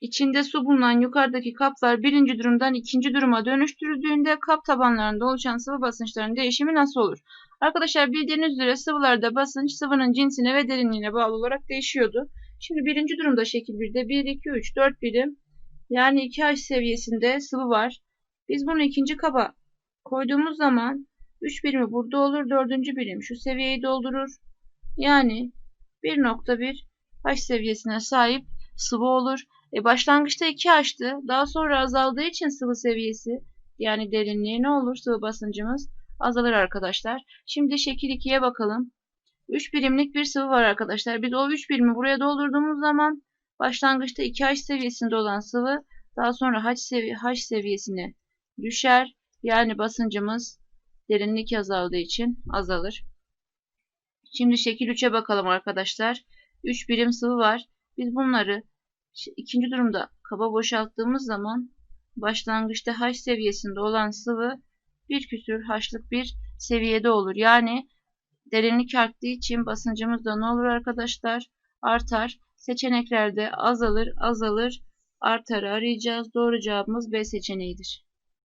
İçinde su bulunan yukarıdaki kaplar birinci durumdan ikinci duruma dönüştürüldüğünde kap tabanlarında oluşan sıvı basınçların değişimi nasıl olur? Arkadaşlar bildiğiniz üzere sıvılarda basınç sıvının cinsine ve derinliğine bağlı olarak değişiyordu. Şimdi birinci durumda şekil 1'de 1, 2, 3, 4 birim yani 2H seviyesinde sıvı var. Biz bunu ikinci kaba koyduğumuz zaman 3 birimi burada olur. Dördüncü birim şu seviyeyi doldurur. Yani 1.1 H seviyesine sahip sıvı olur. E başlangıçta 2H'tı. Daha sonra azaldığı için sıvı seviyesi yani derinliği ne olur? Sıvı basıncımız azalır arkadaşlar. Şimdi şekil 2'ye bakalım. 3 birimlik bir sıvı var arkadaşlar. Biz o 3 birimi buraya doldurduğumuz zaman başlangıçta 2H seviyesinde olan sıvı daha sonra H, sevi H seviyesine düşer. Yani basıncımız derinlik azaldığı için azalır. Şimdi şekil 3'e bakalım arkadaşlar. 3 birim sıvı var. Biz bunları ikinci durumda kaba boşalttığımız zaman başlangıçta H seviyesinde olan sıvı bir küsür H'lık bir seviyede olur. Yani derinlik arttığı için basıncımız da ne olur arkadaşlar? Artar. Seçeneklerde azalır, azalır, artar arayacağız. Doğru cevabımız B seçeneğidir.